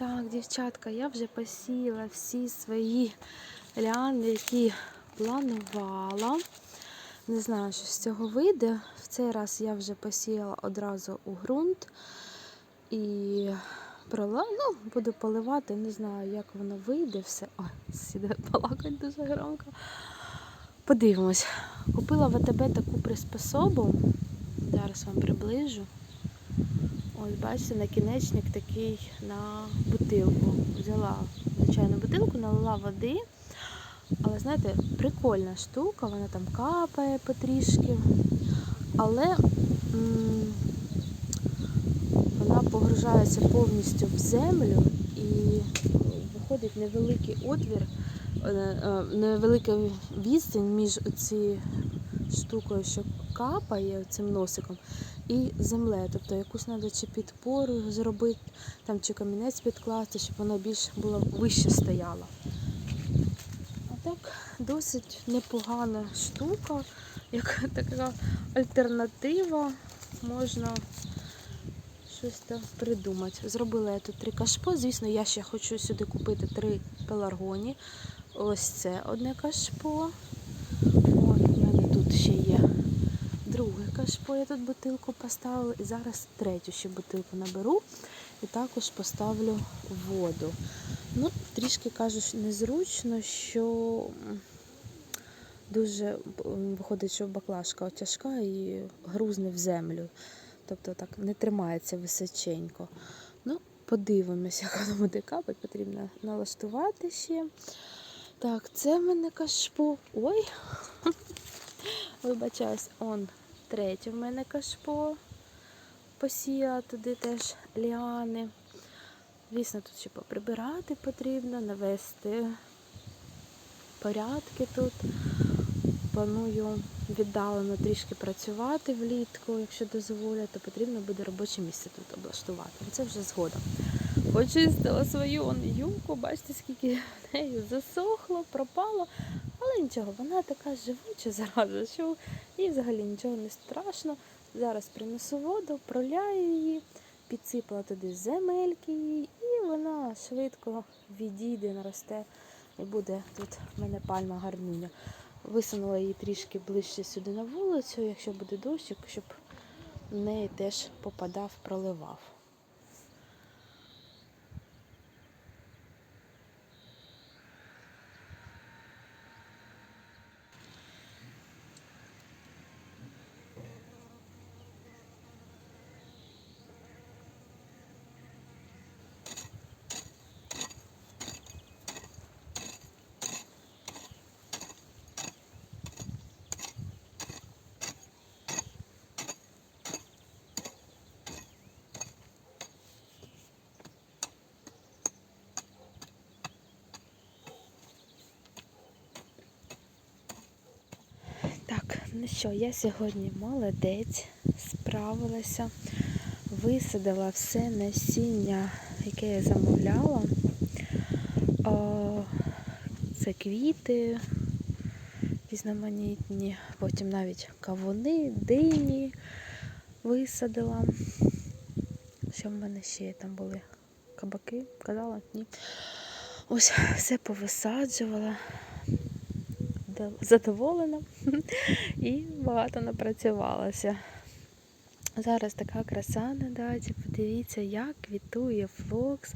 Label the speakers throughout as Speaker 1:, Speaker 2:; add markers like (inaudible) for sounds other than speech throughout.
Speaker 1: Так, дівчатка, я вже посіяла всі свої ліани, які планувала. Не знаю, що з цього вийде. В цей раз я вже посіяла одразу у ґрунт і прола... ну, буду поливати, не знаю, як воно вийде все. Ой, сіде балакать дуже громко. Подивимось. Купила в АТБ таку приспособу. Зараз вам приближу. Ось, бачите, накінечник такий на бутилку. Взяла звичайну бутилку, налила води. Але знаєте, прикольна штука, вона там капає потрішки. Але м, вона погружається повністю в землю і виходить невеликий отвір, е, е, невелика відстань між цією штукою, що капає цим носиком, і землею. Тобто якусь треба чи підпору зробити, там, чи камінець підкласти, щоб воно більш було вище стояло. А так досить непогана штука, як (laughs) така альтернатива. Можна щось там придумати. Зробила я тут три кашпо. Звісно, я ще хочу сюди купити три пеларгоні. Ось це одне кашпо. От у мене тут ще є друге кашпо. Я тут бутилку поставила. І зараз третю ще бутилку наберу і також поставлю воду. Ну, трішки кажуть, незручно, що дуже виходить, що баклажка тяжка і грузне в землю. Тобто так не тримається височенько. Ну, подивимося, (laughs) як воно буде капати, потрібно налаштувати ще. Так, це в мене кашпо. Ой, (laughs) вибачаюсь, он третє в мене кашпо. Посіяла туди теж ліани. Звісно, тут ще поприбирати потрібно, навести порядки тут. Планую віддалено трішки працювати влітку, якщо дозволять, то потрібно буде робоче місце тут облаштувати. Це вже згодом. Почистила свою он, бачите, скільки в неї засохло, пропало. Але нічого, вона така живуча зараза, що їй взагалі нічого не страшно. Зараз принесу воду, проляю її, підсипала туди земельки її, і вона швидко відійде, наросте і буде тут в мене пальма гарнюня. Висунула її трішки ближче сюди на вулицю, якщо буде дощик, щоб в неї теж попадав, проливав. Так, ну що, я сьогодні молодець, справилася, висадила все насіння, яке я замовляла. Це квіти різноманітні, потім навіть кавуни, дині висадила. Що в мене ще там були? Кабаки, казала? Ні. Ось все повисаджувала задоволена (laughs) і багато напрацювалася. Зараз така краса на даті. Подивіться, як квітує флокс.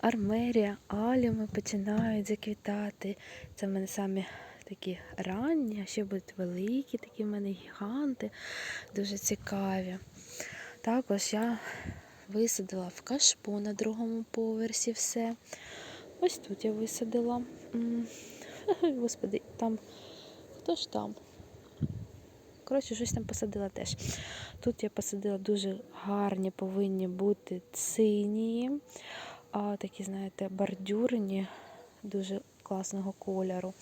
Speaker 1: Армерія, аліуми починають заквітати. Це в мене самі такі ранні, а ще будуть великі, такі в мене гіганти, дуже цікаві. Також я висадила в кашпо на другому поверсі все. Ось тут я висадила. (laughs) Господи, там хто ж там? Коротше, щось там посадила теж. Тут я посадила дуже гарні, повинні бути цинії, а, такі, знаєте, бордюрні, дуже класного кольору.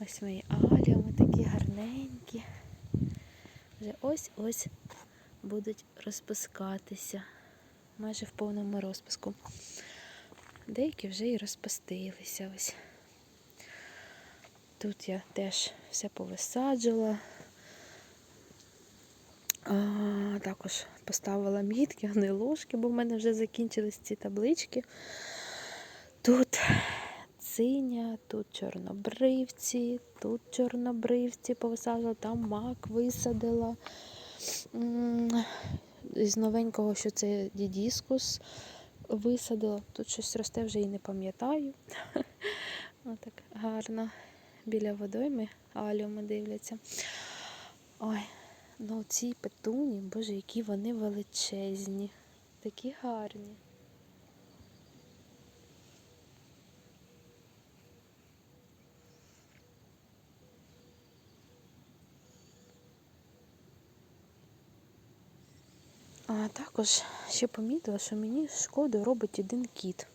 Speaker 1: Ось мої аліуми такі гарненькі. Вже ось-ось будуть розпускатися. Майже в повному розпуску. Деякі вже і розпустилися. Ось. Тут я теж все повисаджувала. А, також поставила мітки, а не ложки, бо в мене вже закінчились ці таблички. Тут синя, тут чорнобривці, тут чорнобривці повисаджувала, там мак висадила. З новенького, що це дідіскус висадила. Тут щось росте, вже і не пам'ятаю. (laughs) Отак гарно. Біля водойми аліуми дивляться. Ой, ну ці петуні, боже, які вони величезні. Такі гарні. А також ще помітила, що мені шкоду робить один кіт.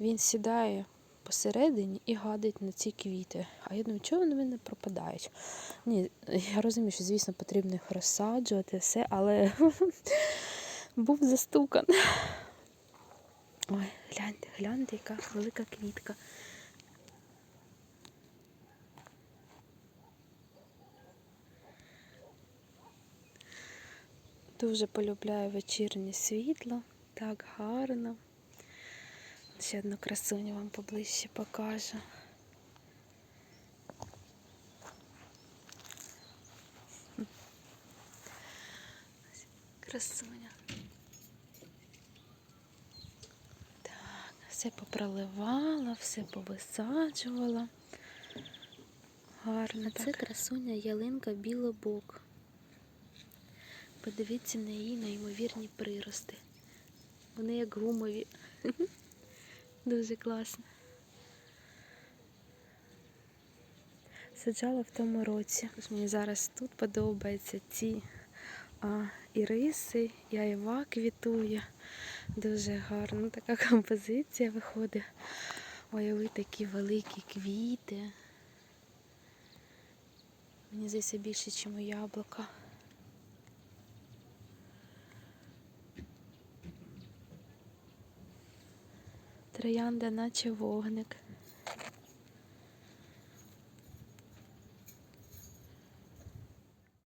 Speaker 1: Він сідає посередині і гадить на ці квіти. А я думаю, чого вони мене пропадають? Ні, я розумію, що, звісно, потрібно їх розсаджувати, все, але (laughs) був застукан. Ой, гляньте, гляньте, яка велика квітка. Дуже полюбляю вечірнє світло, так гарно. Ще одну красуню вам поближче покажу. Красуня. Так, все попроливала, все повисаджувала. Гарно. Це красуня ялинка білобок. Подивіться на її неймовірні прирости. Вони як гумові. Дуже класно. Саджала в тому році. Ось Мені зараз тут подобаються ці а, іриси, і айва квітує. Дуже гарно така (laughs) композиція виходить. Ой, ви такі великі квіти. Мені здається більше, ніж у яблука. Троянда, наче вогник.